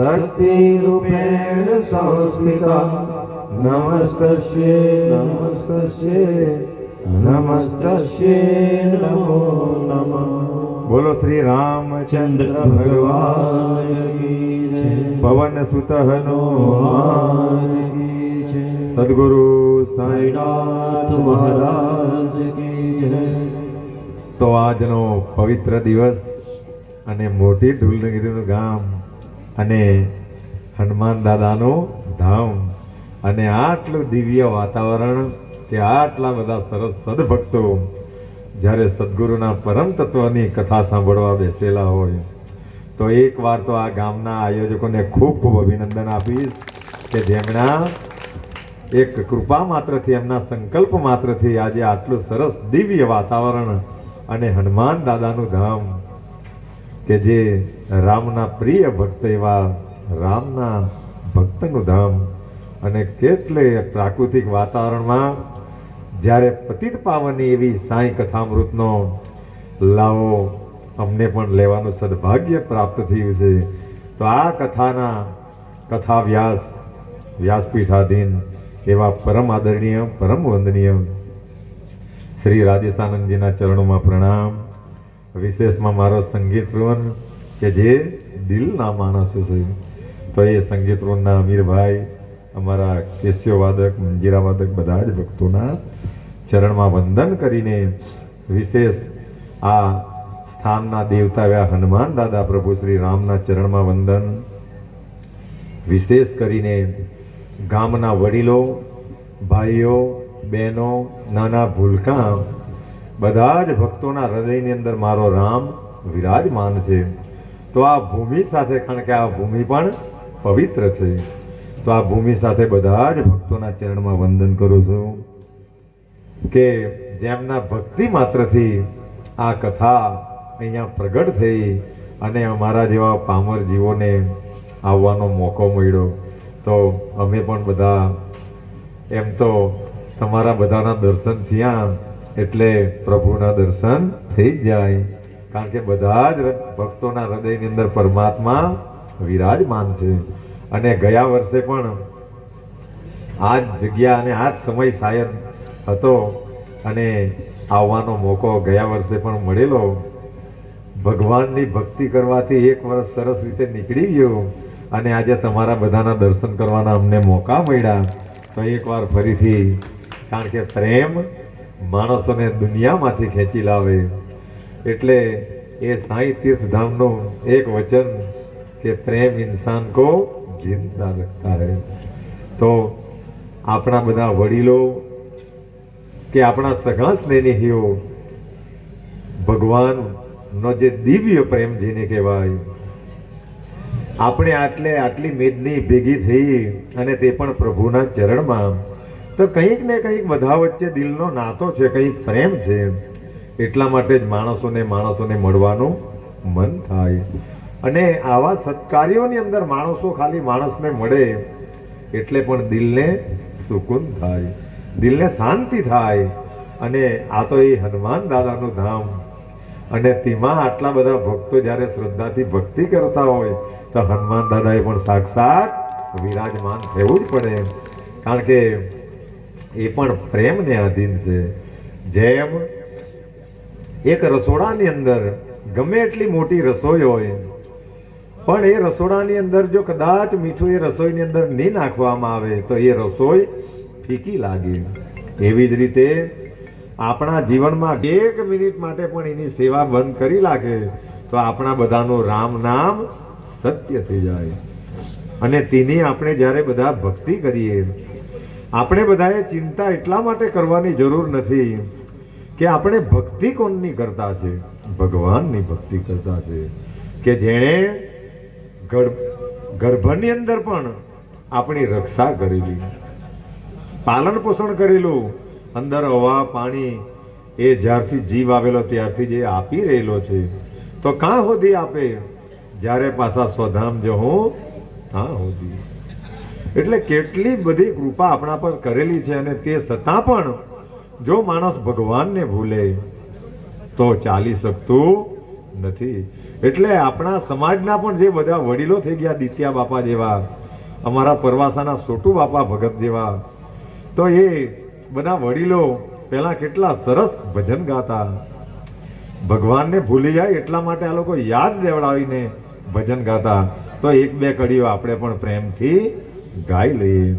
शक्तिरूपेण संस्थिता नमस्तस्ये नमस्तस्ये नमस्तस्ये नमो नमः બોલો શ્રી રામચંદ્ર ભગવાન કી જય. પવન સુત હનુમાન કી જય. સદગુરુ સાંઈનાથ મહારાજ કી જય તો આજનો પવિત્ર દિવસ અને મોટી ઢૂલનગરીનું ગામ અને હનુમાન દાદાનું ધામ. અને આટલું દિવ્ય વાતાવરણ કે આટલા બધા સરસ સદભક્તો જ્યારે સદગુરુના પરમ તત્વની કથા સાંભળવા બેસેલા હોય, તો એકવાર તો આ ગામના આયોજકોને ખૂબ ખૂબ અભિનંદન આપીશ કે જેમના એક કૃપા માત્રથી, એમના સંકલ્પ માત્રથી આજે આટલું સરસ દિવ્ય વાતાવરણ અને હનુમાન દાદાનું ધામ કે જે રામના પ્રિય ભક્ત એવા રામના ભક્તનું ધામ અને કેટલે પ્રાકૃતિક વાતાવરણમાં જ્યારે પતિત પાવનની એવી સાંઈ કથામૃતનો લાવો અમને પણ લેવાનું સદભાગ્ય પ્રાપ્ત થયું છે, તો આ કથાના કથા વ્યાસ વ્યાસપીઠાધીન એવા પરમ આદરણીય, પરમ વંદનીય શ્રી રાજેશાનંદજીના ચરણોમાં પ્રણામ. વિશેષમાં મારો સંગીત વૃંદ કે જે દિલના માણસો છે. તો એ સંગીત વૃંદના અમીરભાઈ, અમારા કેસ્યો વાદક, મંજીરા વાદક બધા જ ભક્તોના ચરણમાં વંદન કરીને વિશેષ આ સ્થાનના દેવતા એવા હનુમાન દાદા પ્રભુ શ્રી રામના ચરણમાં વંદન વિશેષ કરીને ગામના વડીલો, ભાઈઓ, બહેનો, નાના ભૂલકા બધા જ ભક્તોના હૃદયની અંદર મારો રામ વિરાજમાન છે. તો આ ભૂમિ સાથે, કારણ કે આ ભૂમિ પણ પવિત્ર છે. તો આ ભૂમિ સાથે બધા જ ભક્તોના ચરણમાં વંદન કરું છું કે જેમના ભક્તિ માત્રથી આ કથા અહીંયા પ્રગટ થઈ અને અમારા જેવા પામર જીવોને આવવાનો મોકો મળ્યો. તો અમે પણ બધા, એમ તો તમારા બધાના દર્શન થયા એટલે પ્રભુના દર્શન થઈ જાય. કારણ કે બધા જ ભક્તોના હૃદયની અંદર પરમાત્મા વિરાજમાન છે. અને ગયા વર્ષે પણ આ જ જગ્યા અને આ જ સમય શાયદ હતો અને આવવાનો મોકો ગયા વર્ષે પણ મળેલો. ભગવાનની ભક્તિ કરવાથી એક વર્ષ સરસ રીતે નીકળી ગયું અને આજે તમારા બધાના દર્શન કરવાના અમને મોકા મળ્યા. તો એકવાર ફરીથી, કારણ કે પ્રેમ માણસોને દુનિયામાંથી ખેંચી લાવે. એટલે એ સાંઈ તીર્થધામનું એક વચન કે પ્રેમ ઇન્સાન કો જિંદા રખતા હે તો આપણા બધા વડીલો કે આપણા સગા સ્નેહીઓ ભગવાનનો જે દિવ્ય પ્રેમ જેને કહેવાય, આપણે આટલે આટલી મેદની ભેગી થઈ અને તે પણ પ્રભુના ચરણમાં તો કંઈક ને કંઈક બધા વચ્ચે દિલનો નાતો છે, કંઈક પ્રેમ છે. એટલા માટે જ માણસોને માણસોને મળવાનું મન થાય. અને આવા સત્કાર્યોની અંદર માણસો ખાલી માણસને મળે એટલે પણ દિલને સુકૂન થાય. દિલને શાંતિ થાય. અને આ તો એ હનુમાન દાદાનું ધામ. અને તેમાં આટલા બધા ભક્તો જ્યારે શ્રદ્ધાથી ભક્તિ કરતા હોય, તો હનુમાન દાદાએ પણ સાક્ષાત વિરાજમાન થવું જ પડે. કારણ કે એ પણ પ્રેમને અધીન છે. જેમ એક રસોડાની અંદર ગમે એટલી મોટી રસોઈ હોય, પણ એ રસોડાની અંદર જો કદાચ મીઠું એ રસોઈની અંદર નહીં નાખવામાં આવે, તો એ રસોઈ ફીકી લાગે. એવી જ રીતે આપણા જીવનમાં એક મિનિટ માટે પણ એની સેવા બંધ કરી લાગે તો આપણા બધાનું રામ નામ સત્ય થઈ જાય. અને તેની આપણે જ્યારે બધા ભક્તિ કરીએ આપણે બધાએ ચિંતા એટલા માટે કરવાની જરૂર નથી કે આપણે ભક્તિ કોણની કરતા છે? ભગવાનની ભક્તિ કરતા છે. કે જેણે ગર્ભ, ગર્ભની અંદર પણ આપણી રક્ષા કરેલી. પાલન પોષણ કરેલું. અંદર હવા, પાણી એ જ્યારથી જીવ આવેલો ત્યારથી જે આપી રહેલો છે. તો કાં સુધી આપે? જ્યારે પાછા સ્વધામ જહું હા સુધી એટલે કેટલી બધી કૃપા આપણા પર કરેલી છે અને તે છતાં પણ જો માણસ ભગવાનને ભૂલે, તો ચાલી શકતું નથી. એટલે આપણા સમાજના પણ જે બધા વડીલો થઈ ગયા, દિત્યા બાપા જેવા, અમારા પરવાસાના સોટુ બાપા ભગત જેવા, તો એ બધા વડીલો પહેલાં કેટલા સરસ ભજન ગાતા. ભગવાનને ભૂલી જાય એટલા માટે આ લોકો યાદ દેવડાવીને ભજન ગાતા. તો એક બે કડીઓ આપણે પણ પ્રેમથી gãi liền.